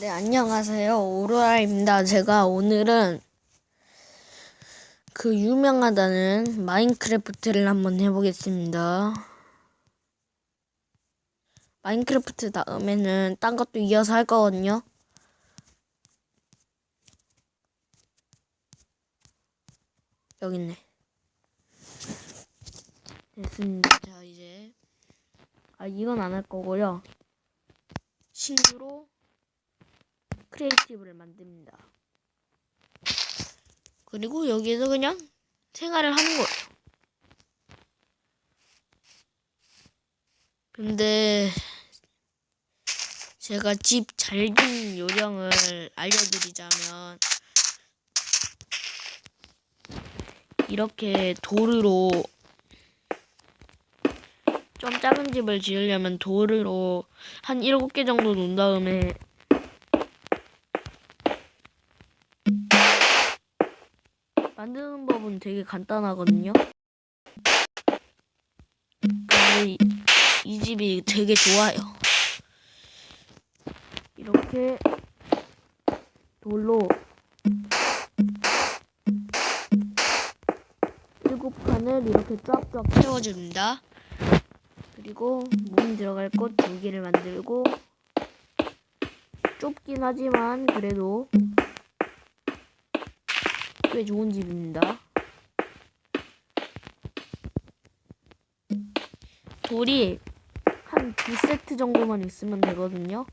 네, 안녕하세요. 오로라입니다. 제가 오늘은 그 유명하다는 마인크래프트를 한번 해보겠습니다. 마인크래프트 다음에는 딴 것도 이어서 할 거거든요. 여기 있네. 됐습니다. 자, 이제. 아, 이건 안 할 거고요. 신규로 크리에이티브를 만듭니다. 그리고 여기에서 그냥 생활을 하는 거예요. 근데 제가 집 잘 짓는 요령을 알려드리자면 이렇게 도르로 좀 작은 집을 지으려면 도르로 한 7개 정도 놓은 다음에 만드는 법은 되게 간단하거든요. 근데 이, 이 집이 되게 좋아요. 이렇게 돌로 일곱 칸을 이렇게 쫙쫙 채워줍니다. 그리고 문 들어갈 곳 두 개를 만들고 좁긴 하지만 그래도 꽤 좋은 집입니다. 돌이 한 두 세트 정도만 있으면 되거든요.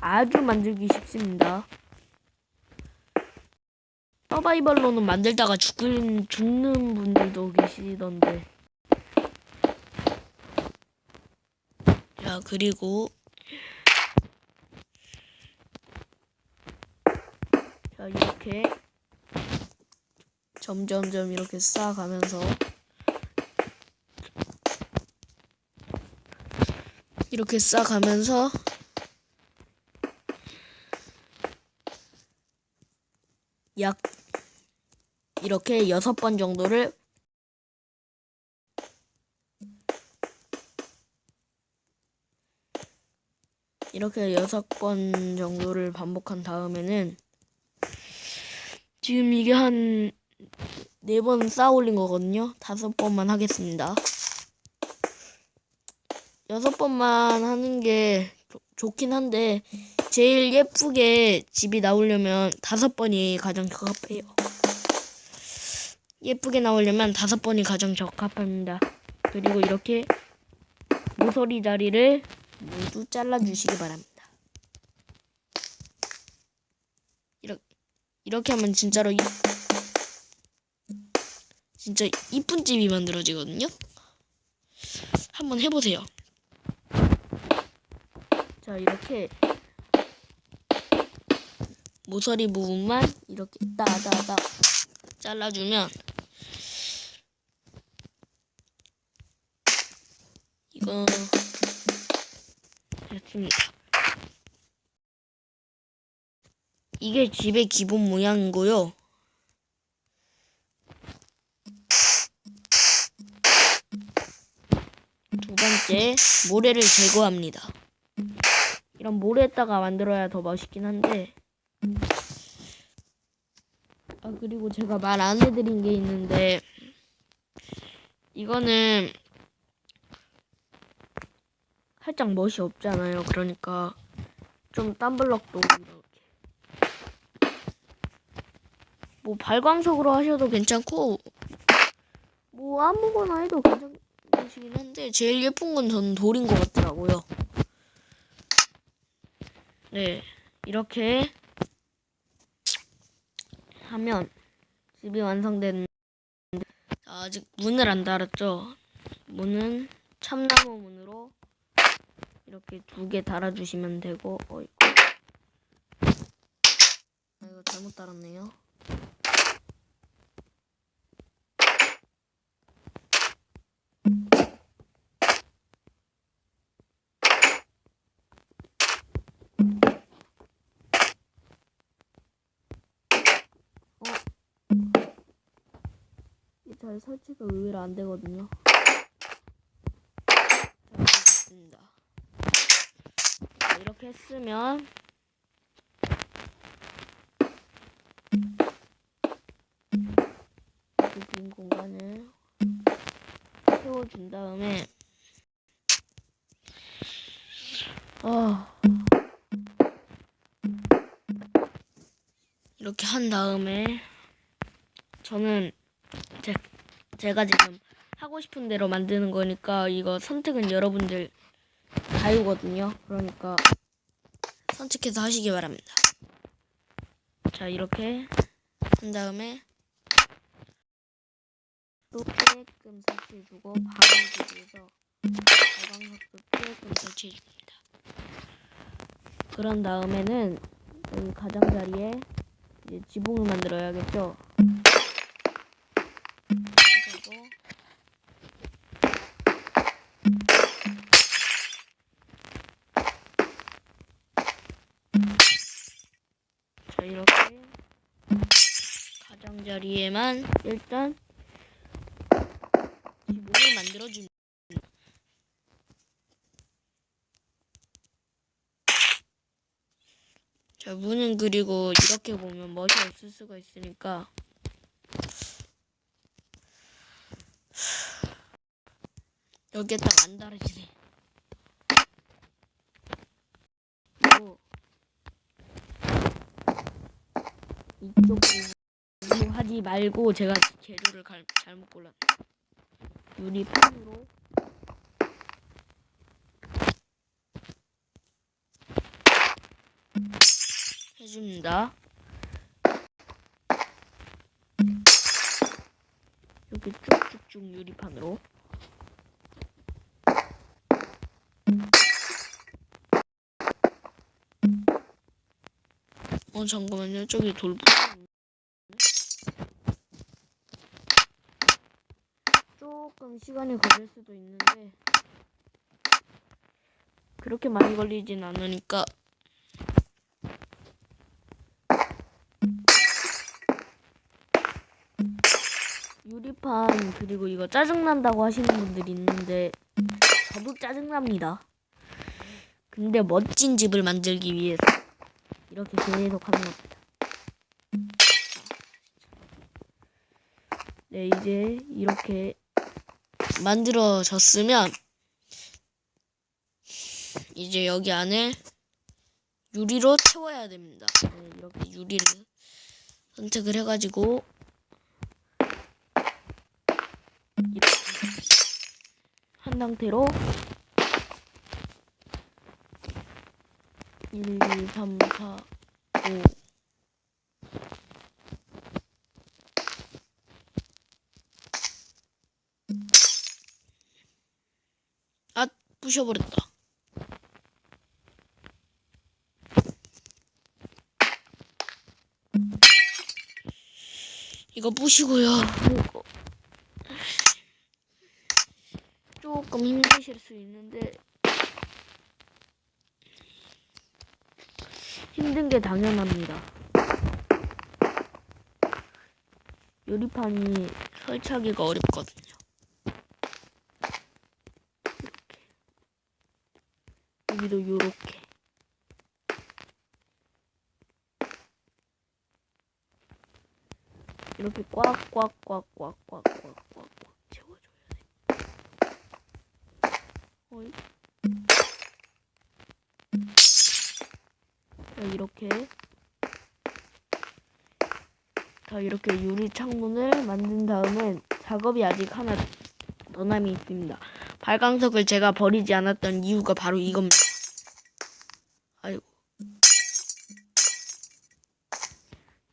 아주 만들기 쉽습니다. 서바이벌로는 만들다가 죽는, 죽는 분들도 계시던데. 자, 그리고 자, 이렇게 점점점 이렇게 쌓아가면서 이렇게 쌓아가면서 약 이렇게 여섯 번 정도를 이렇게 여섯 번 정도를 반복한 다음에는 지금 이게 한 네 번 쌓아 올린 거거든요. 다섯 번만 하겠습니다. 여섯 번만 하는 게 좋- 좋긴 한데 제일 예쁘게 집이 나오려면 다섯 번이 가장 적합해요. 예쁘게 나오려면 다섯 번이 가장 적합합니다. 그리고 이렇게 모서리 자리를 모두 잘라주시기 바랍니다. 이렇게 이렇게 하면 진짜로 이, 진짜 이쁜 집이 만들어지거든요. 한번 해보세요. 자 이렇게 모서리 부분만 이렇게 따다다 잘라주면 이거 됐습니다. 이게 집의 기본 모양이고요. 두 번째, 모래를 제거합니다. 이런 모래에다가 만들어야 더 맛있긴 한데 아 그리고 제가 말 안 해드린 게 있는데 이거는 살짝 멋이 없잖아요. 그러니까 좀 딴 블럭도 뭐 발광석으로 하셔도 괜찮고 뭐 아무거나 해도 괜찮으시긴 한데 제일 예쁜 건 저는 돌인 것 같더라고요. 네 이렇게 하면 집이 완성됐는데 아직 문을 안 달았죠. 문은 참나무 문으로 이렇게 두 개 달아주시면 되고 어이구 아, 이거 잘못 달았네요. 잘 설치가 의외로 안 되거든요. 자, 이렇게 했으면 이빈 공간을 채워준 다음에 어 이렇게 한 다음에 저는 제, 제가 지금 하고 싶은 대로 만드는 거니까 이거 선택은 여러분들 자유거든요. 그러니까 선택해서 하시기 바랍니다. 자 이렇게 한 다음에 또 조금 설치해주고 방을 위해서 발광석도 조금 설치해줍니다. 그런 다음에는 여기 가장자리에 이제 지붕을 만들어야겠죠. 자리에만 일단 지붕을 만들어줍니다. 자 문은 그리고 이렇게 보면 멋이 없을 수가 있으니까 여기에 딱 안 달아지네. 이쪽 부분 말고 제가 재료를 갈- 잘못 골랐네. 유리 판으로 해줍니다. 이렇게 쭉쭉쭉 유리판으로. 어 잠깐만요 저기 돌 붙어있네. 조금 시간이 걸릴 수도 있는데 그렇게 많이 걸리진 않으니까 유리판 그리고 이거 짜증난다고 하시는 분들이 있는데 저도 짜증납니다. 근데 멋진 집을 만들기 위해서 이렇게 계속 하는 겁니다. 네, 이제 이렇게 만들어졌으면 이제 여기 안에 유리로 채워야 됩니다. 네, 이렇게 유리를 선택을 해가지고 한 상태로 1, 2, 3, 4, 5 아, 부셔버렸다. 이거 부시고요. 조금 힘드실 수 있는데 힘든 게 당연합니다. 요리판이 설치하기가 어렵거든요. 이렇게 여기도 요렇게 이렇게 꽉꽉꽉꽉꽉꽉꽉 채워줘야 돼. 어이? 자, 이렇게 자 이렇게 유리 창문을 만든 다음엔 작업이 아직 하나 더 남이 있습니다. 발광석을 제가 버리지 않았던 이유가 바로 이겁니다. 아이고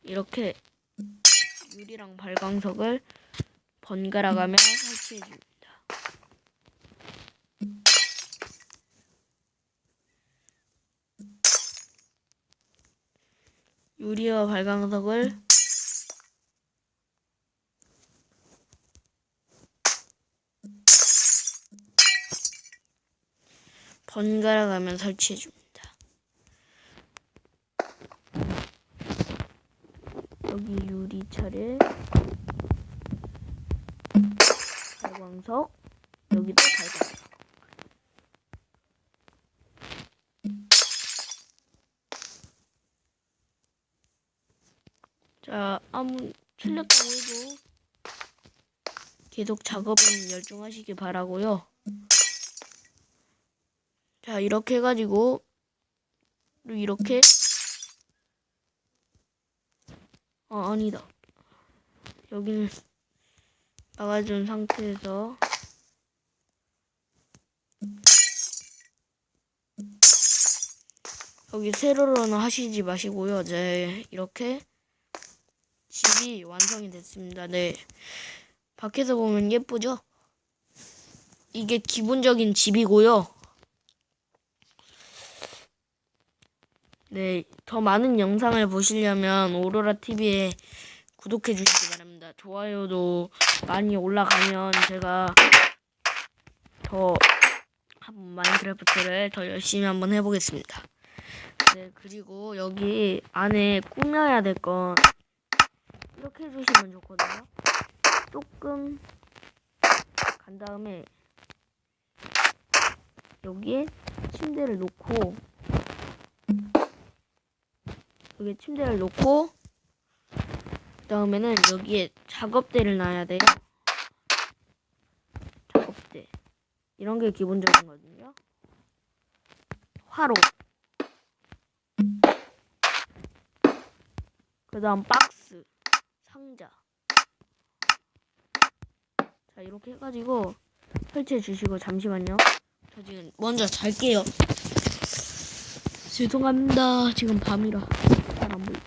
이렇게 유리랑 발광석을 번갈아 가며 설치해 줍니다. 유리와 발광석을 번갈아 가면 설치해 줍니다. 여기 유리 차례 발광석 여기도 발광석 자, 아무 틀렸다고 해도 계속 작업은 열중하시길 바라고요. 자, 이렇게 해가지고 이렇게 아 아니다. 여기는 막아준 상태에서 여기 세로로는 하시지 마시고요. 네, 이렇게 집이 완성이 됐습니다. 네. 밖에서 보면 예쁘죠? 이게 기본적인 집이고요. 네, 더 많은 영상을 보시려면 오로라 TV에 구독해 주시기 바랍니다. 좋아요도 많이 올라가면 제가 더 한번 마인크래프트를 더 열심히 한번 해보겠습니다. 네, 그리고 여기 안에 꾸며야 될 건 이렇게 해주시면 좋거든요. 조금 간 다음에 여기에 침대를 놓고 여기에 침대를 놓고 그 다음에는 여기에 작업대를 놔야 돼요. 작업대 이런 게 기본적인 거거든요. 화로 그 다음 박스 상자. 자 이렇게 해가지고 설치해 주시고 잠시만요. 저 지금 먼저 잘게요. 죄송합니다. 지금 밤이라 잘 안 보이죠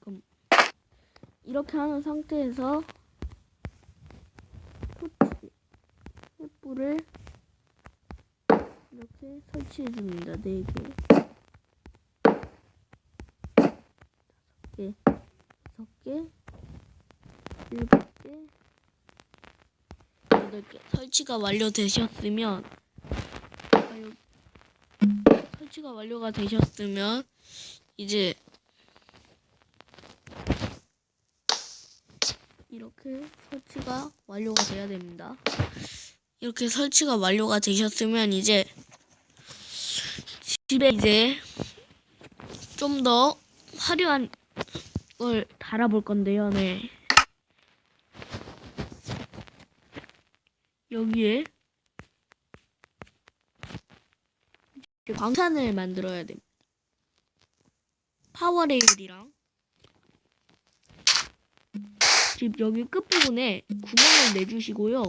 지금 이렇게 하는 상태에서 토치 횃불을 이렇게 설치해 줍니다. 4개 개, 다섯 개, 일곱 개, 여덟 개. 설치가 완료되셨으면. 설치가 완료가 되셨으면 이제 이렇게 설치가 완료가 돼야 됩니다. 이렇게 설치가 완료가 되셨으면 이제 집에 이제 좀 더 화려한 걸 달아볼 건데요. 네. 여기에 광산을 만들어야 됩니다. 파워레일이랑 집 여기 끝부분에 구멍을 내주시고요.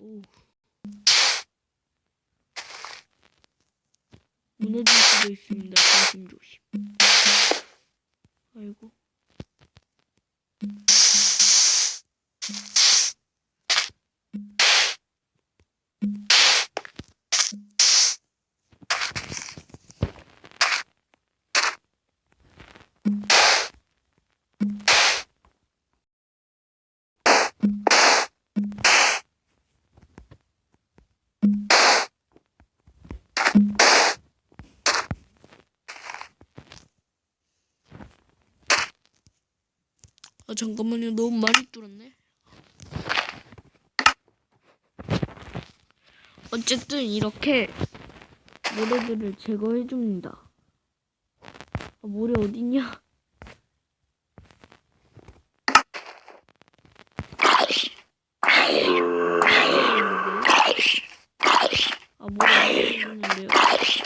오. 무너질 수도 있습니다. 조심 조심. 아이고. 아 잠깐만요. 너무 많이 뚫었네. 어쨌든 이렇게 모래들을 제거해 줍니다. 아, 모래 어딨냐? 아 모래 어딨는데요?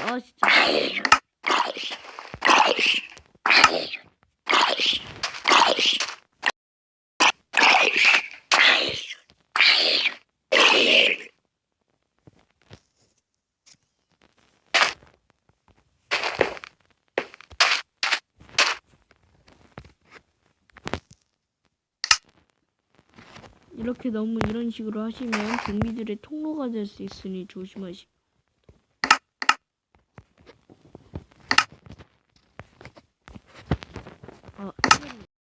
아 진짜 이렇게 너무 이런 식으로 하시면 좀비들의 통로가 될 수 있으니 조심하십시오.